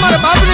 અમારા બાપની દેવી